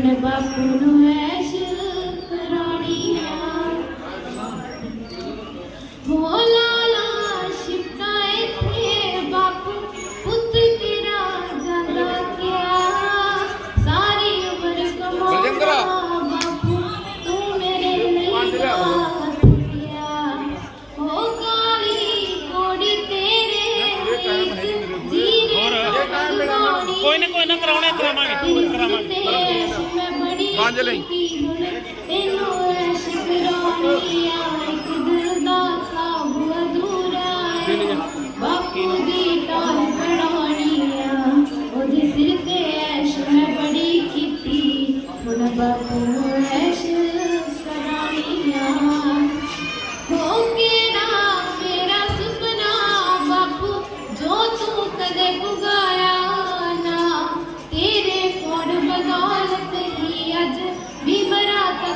ਹੁਣ ਬਾਪੂ ਨੂੰ ਐਸ਼ ਕਰਾਉਣੀ ਹੈ ਭੋਲਾ ਕੋਈ ਨਾ ਕੋਈ ਨਾ ਕਰਾਉਣਾ ਕਰਾਵਾਂਗੇ ਕਰਾਵਾਂਗੇ। ਸਾਂਝ ਲਈ। ਬਾਪੂ ਦੀ ਟਾਲ ਬਣਾਉਣੀ ਆ। ਉਹਦੇ ਤੇ ਐਸ਼ ਮੈਂ ਬੜੀ ਕੀਤੀ। ਹੁਣ ਬਾਪੂ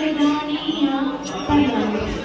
Thank you.